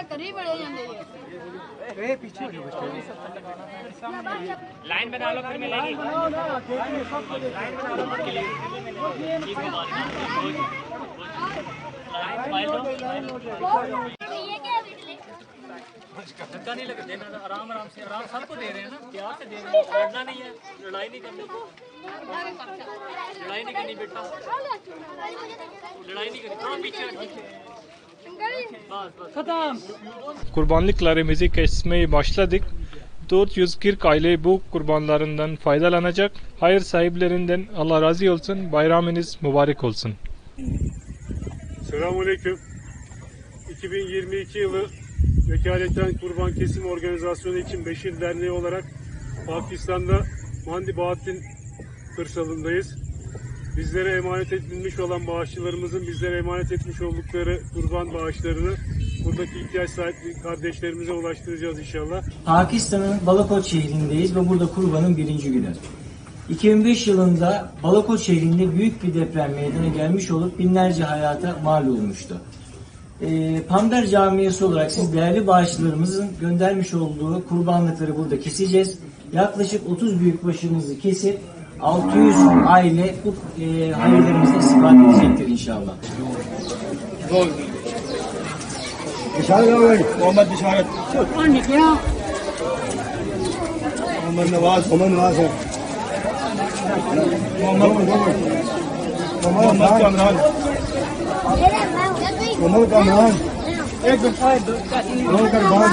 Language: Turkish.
ना करीब रे पीछे लाइन बना लो फिर मिलेगी। लाइन बना लो फिर मिलेगी धक्का नहीं लगे देना आराम आराम से। आराम सबको दे रहे हैं ना प्यार से दे रहे हैं। लड़ना नहीं है लड़ाई नहीं करनी। लड़ाई नहीं करनी बेटा। लड़ाई नहीं करनी थोड़ा पीछे Kurbanlıklarımızı kesmeye başladık. 440 aile bu kurbanlarından faydalanacak. Hayır sahiplerinden Allah razı olsun. Bayramınız mübarek olsun. Selamünaleyküm. 2022 yılı Vekaletten Kurban Kesim Organizasyonu için Beşir Derneği olarak Pakistan'da Mandi Bahattin kırsalındayız. Bizlere emanet edilmiş olan bağışçılarımızın bizlere emanet etmiş oldukları kurban bağışlarını buradaki ihtiyaç sahibi kardeşlerimize ulaştıracağız inşallah. Pakistan'ın Balakot şehrindeyiz ve burada kurbanın birinci günü. 2005 yılında Balakot şehrinde büyük bir deprem meydana gelmiş olup binlerce hayata mal olmuştu. Ee, Pamber Camii'si olarak siz değerli bağışçılarımızın göndermiş olduğu kurbanlıkları burada keseceğiz. Yaklaşık 30 büyük başımızı kesip 600 aile bu e, hayırlarımızı istifade edecektir inşallah. Mohammad बिशारत मोहम्मद नवाज मोहम्मद नवाज है मोहम्मद मोहम्मद कामरान मोहम्मद कामरान एक मोहम्मद कुर्बान